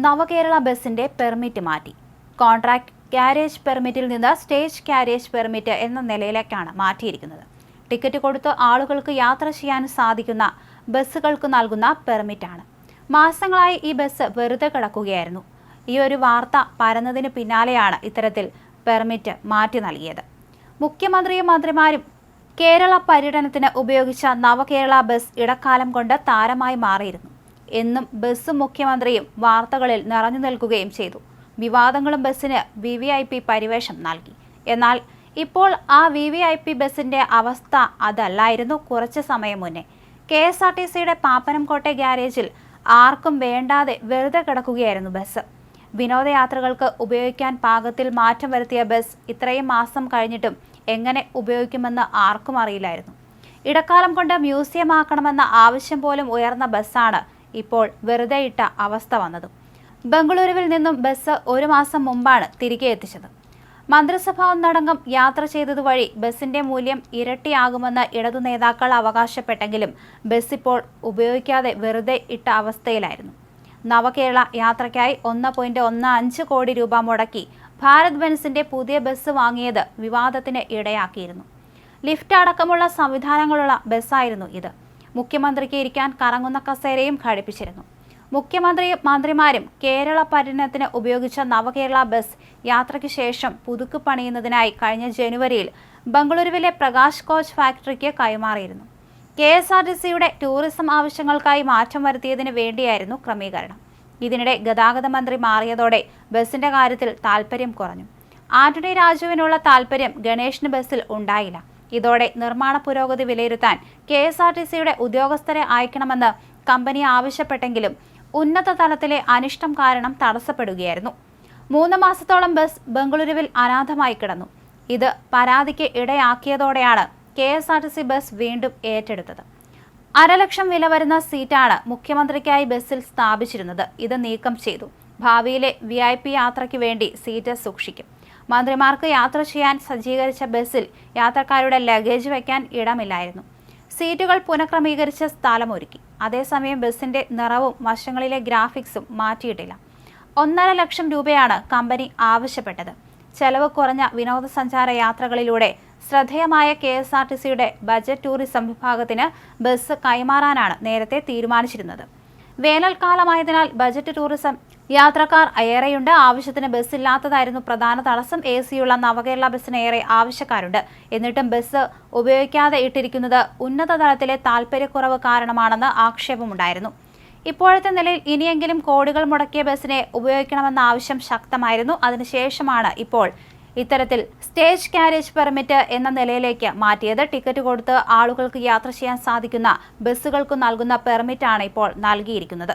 നവകേരള ബസിന്റെ പെർമിറ്റ് മാറ്റി. Contract carriage പെർമിറ്റിൽ നിന്ന് സ്റ്റേജ് ക്യാരേജ് പെർമിറ്റ് എന്ന നിലയിലേക്കാണ് മാറ്റിയിരിക്കുന്നത്. ടിക്കറ്റ് കൊടുത്ത് ആളുകൾക്ക് യാത്ര ചെയ്യാൻ സാധിക്കുന്ന ബസ്സുകൾക്ക് നൽകുന്ന പെർമിറ്റാണ്. മാസങ്ങളായി ഈ ബസ് വെറുതെ കിടക്കുകയായിരുന്നു. ഈ ഒരു വാർത്ത പരന്നതിന് പിന്നാലെയാണ് ഇത്തരത്തിൽ പെർമിറ്റ് മാറ്റി നൽകിയത്. മുഖ്യമന്ത്രിയും മന്ത്രിമാരും കേരള പര്യടനത്തിന് ഉപയോഗിച്ച നവകേരള ബസ് ഇടക്കാലം കൊണ്ട് താരമായി മാറിയിരുന്നു. എന്നും ബസ് മുഖ്യമന്ത്രിയും വാർത്തകളിൽ നിറഞ്ഞു നിൽക്കുകയും ചെയ്തു. വിവാദങ്ങളും ബസ്സിന് വി വി ഐ പി പരിവേഷം നൽകി. എന്നാൽ ഇപ്പോൾ ആ വി വി ഐ പി ബസ്സിന്റെ അവസ്ഥ അതല്ലായിരുന്നു കുറച്ച് സമയം മുന്നേ. കെ എസ് ആർ ടി സിയുടെ പാപ്പനംകോട്ടെ ഗ്യാരേജിൽ ആർക്കും വേണ്ടാതെ വെറുതെ കിടക്കുകയായിരുന്നു ബസ്. വിനോദയാത്രകൾക്ക് ഉപയോഗിക്കാൻ പാകത്തിൽ മാറ്റം വരുത്തിയ ബസ് ഇത്രയും മാസം കഴിഞ്ഞിട്ടും എങ്ങനെ ഉപയോഗിക്കുമെന്ന് ആർക്കും അറിയില്ലായിരുന്നു. ഇടക്കാലം കൊണ്ട് മ്യൂസിയം ആക്കണമെന്ന ആവശ്യം പോലും ഉയർന്ന ബസ്സാണ് ഇപ്പോൾ വെറുതെ ഇട്ട അവസ്ഥ വന്നത്. ബംഗളൂരുവിൽ നിന്നും ബസ് ഒരു മാസം മുമ്പാണ് തിരികെ എത്തിച്ചത്. മന്ത്രിസഭ ഒന്നടങ്കം യാത്ര ചെയ്തതുവഴി ബസിന്റെ മൂല്യം ഇരട്ടിയാകുമെന്ന് ഇടതു നേതാക്കൾ അവകാശപ്പെട്ടെങ്കിലും ബസ് ഇപ്പോൾ ഉപയോഗിക്കാതെ വെറുതെ ഇട്ട അവസ്ഥയിലായിരുന്നു. നവകേരള യാത്രയ്ക്കായി ഒന്ന് പോയിന്റ് ഒന്ന് അഞ്ച് കോടി രൂപ മുടക്കി ഭാരത് ബെൻസിന്റെ പുതിയ ബസ് വാങ്ങിയത് വിവാദത്തിന് ഇടയാക്കിയിരുന്നു. ലിഫ്റ്റ് അടക്കമുള്ള സംവിധാനങ്ങളുള്ള ബസ്സായിരുന്നു ഇത്. മുഖ്യമന്ത്രിക്ക് ഇരിക്കാൻ കറങ്ങുന്ന കസേരയും ഘടിപ്പിച്ചിരുന്നു. മുഖ്യമന്ത്രി മന്ത്രിമാരും കേരള പര്യടനത്തിന് ഉപയോഗിച്ച നവകേരള ബസ് യാത്രയ്ക്ക് ശേഷം പുതുക്കി പണിയുന്നതിനായി കഴിഞ്ഞ ജനുവരിയിൽ ബംഗളൂരുവിലെ പ്രകാശ് കോച്ച് ഫാക്ടറിക്ക് കൈമാറിയിരുന്നു. കെ എസ് ആർ ടി സിയുടെ ടൂറിസം ആവശ്യങ്ങൾക്കായി മാറ്റം വരുത്തിയതിന് വേണ്ടിയായിരുന്നു ക്രമീകരണം. ഇതിനിടെ ഗതാഗത മന്ത്രി മാറിയതോടെ ബസിന്റെ കാര്യത്തിൽ താൽപ്പര്യം കുറഞ്ഞു. ആന്റണി രാജുവിനുള്ള താൽപ്പര്യം ഗണേഷിന് ബസ്സിൽ ഉണ്ടായില്ല. ഇതോടെ നിർമ്മാണ പുരോഗതി വിലയിരുത്താൻ കെ എസ് ആർ ടി സിയുടെ ഉദ്യോഗസ്ഥരെ അയക്കണമെന്ന് കമ്പനി ആവശ്യപ്പെട്ടെങ്കിലും ഉന്നത തലത്തിലെ അനിഷ്ടം കാരണം തടസ്സപ്പെടുകയായിരുന്നു. മൂന്ന് മാസത്തോളം ബസ് ബംഗളൂരുവിൽ അനാഥമായി കിടന്നു. ഇത് പരാതിക്ക് ഇടയാക്കിയതോടെയാണ് K S R T C bus വീണ്ടും ഏറ്റെടുത്തത്. അരലക്ഷം വില വരുന്ന സീറ്റാണ് മുഖ്യമന്ത്രിക്കായി ബസ്സിൽ സ്ഥാപിച്ചിരുന്നത്. ഇത് നീക്കം ചെയ്തു. ഭാവിയിലെ വി ഐ പി യാത്രയ്ക്ക് വേണ്ടി സീറ്റ് സൂക്ഷിക്കും. മന്ത്രിമാർക്ക് യാത്ര ചെയ്യാൻ സജ്ജീകരിച്ച ബസ്സിൽ യാത്രക്കാരുടെ ലഗേജ് വയ്ക്കാൻ ഇടമില്ലായിരുന്നു. സീറ്റുകൾ പുനഃക്രമീകരിച്ച് സ്ഥലമൊരുക്കി. അതേസമയം ബസ്സിന്റെ നിറവും വശങ്ങളിലെ ഗ്രാഫിക്സും മാറ്റിയിട്ടില്ല. ഒന്നര ലക്ഷം രൂപയാണ് കമ്പനി ആവശ്യപ്പെട്ടത്. ചെലവ് കുറഞ്ഞ വിനോദസഞ്ചാര യാത്രകളിലൂടെ ശ്രദ്ധേയമായ കെ എസ് ആർ ടി സിയുടെ ബജറ്റ് ടൂറിസം വിഭാഗത്തിന് ബസ് കൈമാറാനാണ് നേരത്തെ തീരുമാനിച്ചിരുന്നത്. വേനൽക്കാലമായതിനാൽ ബജറ്റ് ടൂറിസം യാത്രക്കാർ ഏറെയുണ്ട്. ആവശ്യത്തിന് ബസ് ഇല്ലാത്തതായിരുന്നു പ്രധാന തടസ്സം. എ സിയുള്ള നവകേരള ബസ്സിന് ഏറെ ആവശ്യക്കാരുണ്ട്. എന്നിട്ടും ബസ് ഉപയോഗിക്കാതെ ഇട്ടിരിക്കുന്നത് ഉന്നതതലത്തിലെ തലത്തിലെ താൽപ്പര്യക്കുറവ് കാരണമാണെന്ന് ആക്ഷേപമുണ്ടായിരുന്നു. ഇപ്പോഴത്തെ നിലയിൽ ഇനിയെങ്കിലും കോടികൾ മുടക്കിയ ബസ്സിനെ ഉപയോഗിക്കണമെന്ന ആവശ്യം ശക്തമായിരുന്നു. അതിനുശേഷമാണ് ഇപ്പോൾ ഇത്തരത്തിൽ സ്റ്റേജ് കാരേജ് പെർമിറ്റ് എന്ന നിലയിലേക്ക് മാറ്റിയത് ടിക്കറ്റ് കൊടുത്ത് ആളുകൾക്ക് യാത്ര ചെയ്യാൻ സാധിക്കുന്ന ബസ്സുകൾക്ക് നൽകുന്ന പെർമിറ്റാണ് ഇപ്പോൾ നൽകിയിരിക്കുന്നത്.